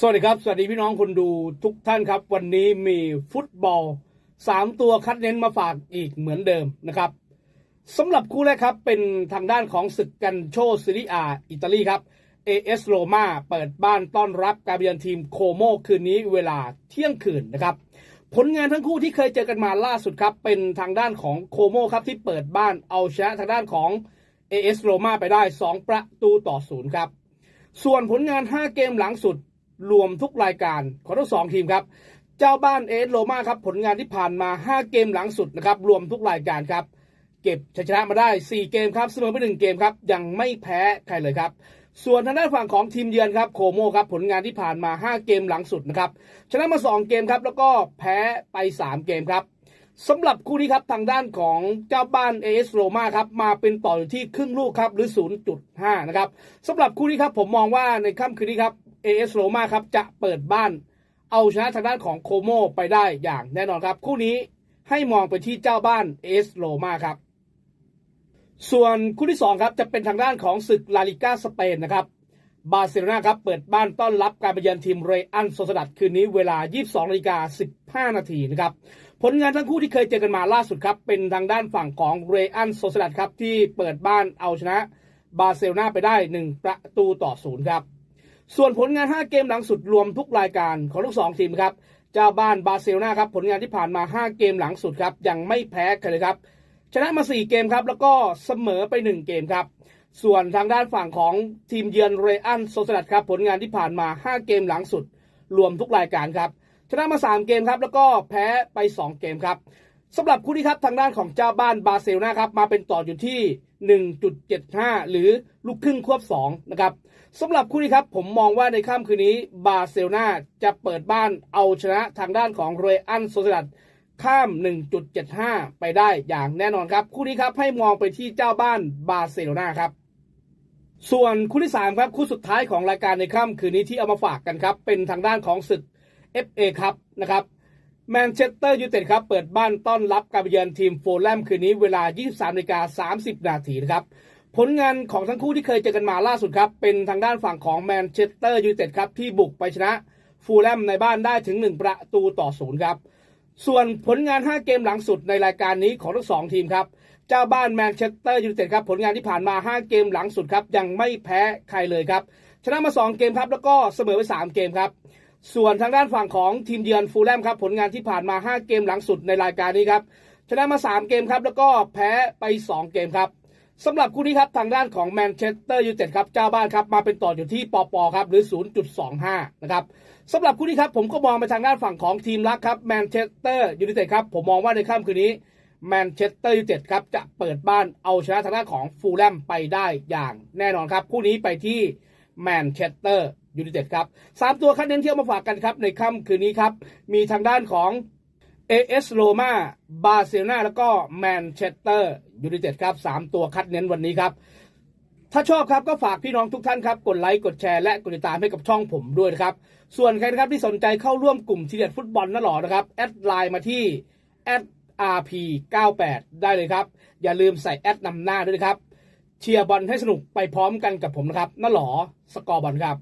สวัสดีครับ สวัสดีพี่น้องคนดูทุกท่านครับ วันนี้มีฟุตบอลสามตัวคัดเน้นมาฝากอีกเหมือนเดิมนะครับสำหรับคู่แรกครับเป็นทางด้านของศึกกันโชซิริอาอิตาลีครับ AS โรมาเปิดบ้านต้อนรับการเยือนทีมโคโมคืนนี้เวลาเที่ยงคืนนะครับ ผลงานทั้งคู่ที่เคยเจอกันมาล่าสุดครับ เป็นทางด้านของโคโมครับที่เปิดบ้านเอาชนะทางด้านของ AS โรมาไปได้ 2 ประตูต่อศูนย์ครับ ส่วนผลงาน 5 เกมหลังสุด รวมทุกรายการของทั้งสองทีมครับ เจ้าบ้านเอสโรมาครับผลงานที่ผ่านมา 5 เกมหลังสุดนะครับรวมทุกรายการครับ เก็บชัยชนะมาได้ 4 เกมครับเสมอไป1เกมครับยังไม่แพ้ใครเลยครับส่วนทางด้านฝั่งของทีมเยือนครับโคโมครับผลงานที่ผ่านมา 5 เกมหลังสุดนะครับชนะมา 2 เกมครับแล้วก็แพ้ไป 3 เกมครับสำหรับคู่นี้ครับทางด้านของเจ้าบ้านเอสโรมาครับมาเป็นต่ออยู่ที่ครึ่งลูกครับหรือ 0.5 นะครับสำหรับคู่นี้ครับผมมองว่าในค่ำคืนนี้ครับ AS โรมาครับจะเปิดบ้าน เอาชนะทางด้านของโคโมไปได้อย่างแน่นอนครับ คู่นี้ให้มองไปที่เจ้าบ้านเอสโรมาครับ ส่วนคู่ที่2ครับจะเป็นทางด้านของศึกลาลิก้าสเปนนะครับบาร์เซโลนาครับเปิดบ้านต้อนรับการไปเยือนทีมเรอัลโซซดัดคืนนี้เวลา 22นาฬิกา15 นาทีนะครับผลงานทั้งคู่ที่เคยเจอกันมาล่าสุดครับ เป็นทางด้านฝั่งของเรอัลโซซดัดครับที่เปิดบ้านเอาชนะบาร์เซโลนาไปได้ 1 ประตูต่อศูนย์ครับ ส่วนผลงาน 5 เกมหลังสุดรวมทุกรายการของทั้งสองทีมครับเจ้าบ้านบาร์เซโลนาครับผลงานที่ผ่านมา 5 เกมหลังสุดครับยังไม่แพ้ใครเลยครับ ชนะมา 4 เกมครับแล้วก็เสมอไป 1 เกมครับ ส่วนทางด้านฝั่งของทีมเยือนเรอัลโซซดัดครับผลงานที่ผ่านมา 5 เกมหลังสุด รวมทุกรายการครับชนะมา 3 เกมครับแล้วก็แพ้ไป 2 เกมครับ สำหรับคู่นี้ครับทางด้านของเจ้าบ้านบาร์เซโลนาครับมาเป็นต่ออยู่ที่ 1.75 หรือลูกครึ่งควบ2นะครับสำหรับคู่นี้ครับผมมองว่าในค่ำคืนนี้บาร์เซโลนาจะเปิดบ้านเอาชนะทางด้านของเรอัลโซซดัดข้าม 1.75 ไปได้อย่างแน่นอนครับ คู่นี้ครับให้มองไปที่เจ้าบ้านบาร์เซโลนาครับ ส่วนคู่ที่ 3 ครับ คู่สุดท้ายของรายการในค่ำคืนนี้ที่เอามาฝากกันครับ เป็นทางด้านของศึก FA ครับนะครับ แมนเชสเตอร์ยูไนเต็ดครับ เปิดบ้านต้อนรับการเยือนทีมโฟลแลมคืนนี้เวลา 23นาฬิกา30 นาทีนะครับ ผลงานของทั้งคู่ที่เคยเจอกันมาล่าสุดครับ เป็นทางด้านฝั่งของแมนเชสเตอร์ยูไนเต็ดครับ ที่บุกไปชนะฟูลแลมในบ้านได้ถึง 1 ประตูต่อศูนย์ครับ ส่วนผลงาน 5 เกมหลังสุดในรายการนี้ของทั้งสองทีมครับ เจ้าบ้านแมนเชสเตอร์ยูไนเต็ดครับผลงานที่ผ่านมา 5 เกมหลังสุดครับยังไม่แพ้ใครเลยครับชนะมา 2 เกมครับแล้วก็เสมอไป 3 เกมครับ ส่วนทางด้านฝั่งของทีมเยือนฟูลแลมครับ ผลงานที่ผ่านมา 5 เกมหลังสุดในรายการนี้ครับ ชนะมา 3 เกมครับ แล้วก็แพ้ไป 2 เกมครับสำหรับคู่นี้ครับ ทางด้านของแมนเชสเตอร์ยูไนเต็ดครับเจ้าบ้านครับ มาเป็นต่ออยู่ที่ปอปอครับ หรือ 0.25 นะครับสำหรับคู่นี้ครับ ผมก็มองไปทางด้านฝั่งของทีมรักครับแมนเชสเตอร์ยูไนเต็ดครับผมมองว่าในค่ำคืนนี้แมนเชสเตอร์ยูไนเต็ดครับจะเปิดบ้านเอาชนะทางด้านของฟูลแลมไปได้อย่างแน่นอนครับคู่นี้ไปที่แมนเชสเตอร์ ยูไนเต็ดครับสามตัวคัดเน้นเที่ยวมาฝากกันครับ ในค่ำคืนนี้ครับ มีทางด้านของ AS โรมาบาร์เซโลนาแล้วก็แมนเชสเตอร์ยูไนเต็ดครับสามตัวคัดเน้นวันนี้ครับ ถ้าชอบครับก็ฝากพี่น้องทุกท่านครับ กดไลค์กดแชร์และกดติดตามให้กับช่องผมด้วยนะครับ ส่วนใครนะครับที่สนใจเข้าร่วมกลุ่มทีเด็ดฟุตบอลนั่นหรอนะครับ แอดไลน์มาที่ @rp98 ได้เลยครับ อย่าลืมใส่แอดนำหน้าด้วยนะครับ เชียร์บอลให้สนุกไปพร้อมกันกับผมนะครับนั่นหรอสกอร์บอลครับ